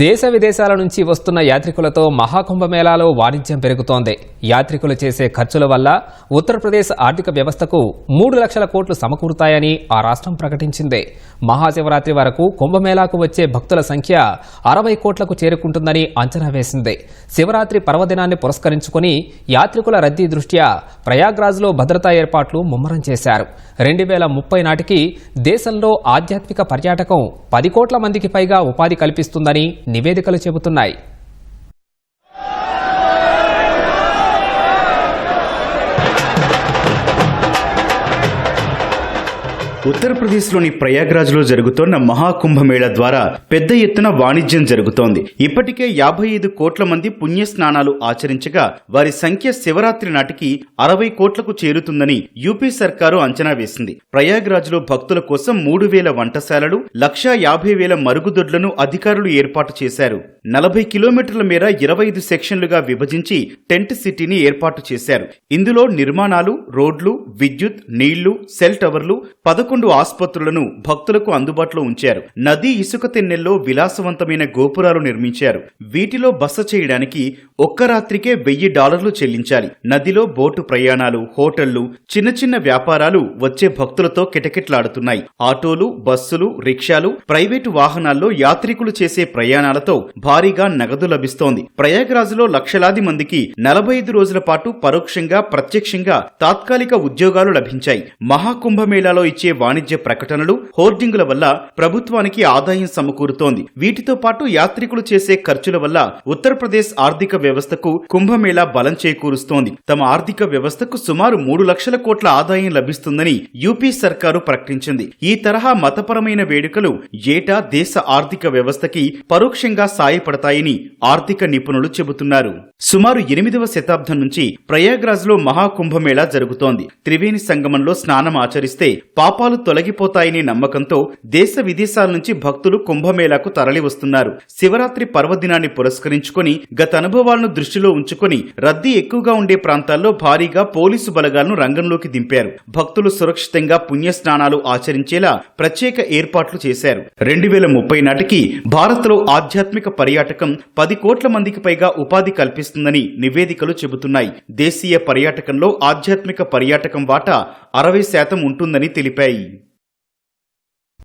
దేశ విదేశాల నుంచి వస్తున్న యాత్రికులతో మహాకుంభమేళాలో వాణిజ్యం పెరుగుతోంది. యాత్రికులు చేసే ఖర్చుల వల్ల ఉత్తరప్రదేశ్ ఆర్థిక వ్యవస్థకు మూడు లక్షల కోట్లు సమకూరుతాయని ఆ రాష్ట్రం ప్రకటించింది. మహాశివరాత్రి వరకు కుంభమేళాకు వచ్చే భక్తుల సంఖ్య అరవై కోట్లకు చేరుకుంటుందని అంచనా వేసింది. శివరాత్రి పర్వదినాన్ని పురస్కరించుకుని యాత్రికుల రద్దీ దృష్ట్యా ప్రయాగ్రాజ్లో భద్రతా ఏర్పాట్లు ముమ్మరం చేశారు. రెండు వేల ముప్పై నాటికి దేశంలో ఆధ్యాత్మిక పర్యాటకం పది కోట్ల మందికి పైగా ఉపాధి కల్పిస్తుందని నివేదికలు చెబుతున్నాయి. ఉత్తరప్రదేశ్లోని ప్రయాగ్రాజ్లో జరుగుతోన్న మహాకుంభమేళ ద్వారా పెద్ద ఎత్తున వాణిజ్యం జరుగుతోంది. ఇప్పటికే యాభై ఐదు కోట్ల మంది పుణ్య స్నానాలు ఆచరించగా వారి సంఖ్య శివరాత్రి నాటికి అరవై కోట్లకు చేరుతుందని యూపీ సర్కారు అంచనా వేసింది. ప్రయాగ్రాజ్లో భక్తుల కోసం మూడు వేల వంటశాలలు లక్షా యాభై వేల మరుగుదొడ్లను అధికారులు ఏర్పాటు చేశారు. నలభై కిలోమీటర్ల మేర ఇరవై ఐదు సెక్షన్లుగా విభజించి టెంట్ సిటీని ఏర్పాటు చేశారు. ఇందులో నిర్మాణాలు రోడ్లు విద్యుత్ నీళ్ళు సెల్ టవర్లు పదకొండు ఆసుపత్రులను భక్తులకు అందుబాటులో ఉంచారు. నదీ ఇసుక తెన్నెల్లో విలాసవంతమైన గోపురాలు నిర్మించారు. వీటిలో బస చేయడానికి ఒక్క రాత్రికే వెయ్యి డాలర్లు చెల్లించాలి. నదిలో బోటు ప్రయాణాలు హోటళ్ళు చిన్న చిన్న వ్యాపారాలు వచ్చే భక్తులతో కిటకిట్లాడుతున్నాయి. ఆటోలు బస్సులు రిక్షాలు ప్రైవేటు వాహనాల్లో యాత్రికులు చేసే ప్రయాణాలతో భారీగా నగదు లభిస్తోంది. ప్రయాగ్రాజ్లో లక్షలాది మందికి నలభై ఐదు రోజుల పాటు పరోక్షంగా ప్రత్యక్షంగా తాత్కాలిక ఉద్యోగాలు లభించాయి. మహాకుంభమేళాలో ఇచ్చే వాణిజ్య ప్రకటనలు హోర్డింగుల వల్ల ప్రభుత్వానికి ఆదాయం సమకూరుతోంది. వీటితో పాటు యాత్రికులు చేసే ఖర్చుల వల్ల ఉత్తరప్రదేశ్ ఆర్థిక వ్యవస్థకు కుంభమేళా బలం చేకూరుస్తోంది. తమ ఆర్థిక వ్యవస్థకు సుమారు మూడు లక్షల కోట్ల ఆదాయం లభిస్తుందని యూపీ సర్కారు ప్రకటించింది. ఈ తరహా మతపరమైన వేడుకలు ఏటా దేశ ఆర్థిక వ్యవస్థకి పరోక్షంగా సహాయపడతాయని ఆర్థిక నిపుణులు చెబుతున్నారు. సుమారు ఎనిమిదవ శతాబ్దం నుంచి ప్రయాగ్రాజ్లో మహాకుంభమేళా జరుగుతోంది. త్రివేణి సంగమంలో స్నానం ఆచరిస్తే పాపాలు తొలగిపోతాయనే నమ్మకంతో దేశ విదేశాల నుంచి భక్తులు కుంభమేళాకు తరలి వస్తున్నారు. శివరాత్రి పర్వదినాన్ని పురస్కరించుకొని గత అనుభవాలను దృష్టిలో ఉంచుకొని రద్దీ ఎక్కువగా ఉండే ప్రాంతాల్లో భారీగా పోలీసు బలగాలను రంగంలోకి దింపారు. భక్తులు సురక్షితంగా పుణ్య స్నానాలు ఆచరించేలా ప్రత్యేక ఏర్పాట్లు చేశారు. రెండు వేల ముప్పై నాటికి భారత్లో ఆధ్యాత్మిక పర్యాటకం పది కోట్ల మందికి పైగా ఉపాధి కల్పిస్తుందని నివేదికలు చెబుతున్నాయి. దేశీయ పర్యాటకంలో ఆధ్యాత్మిక పర్యాటకం వాటా అరవై శాతం ఉంటుందని తెలిపాయి.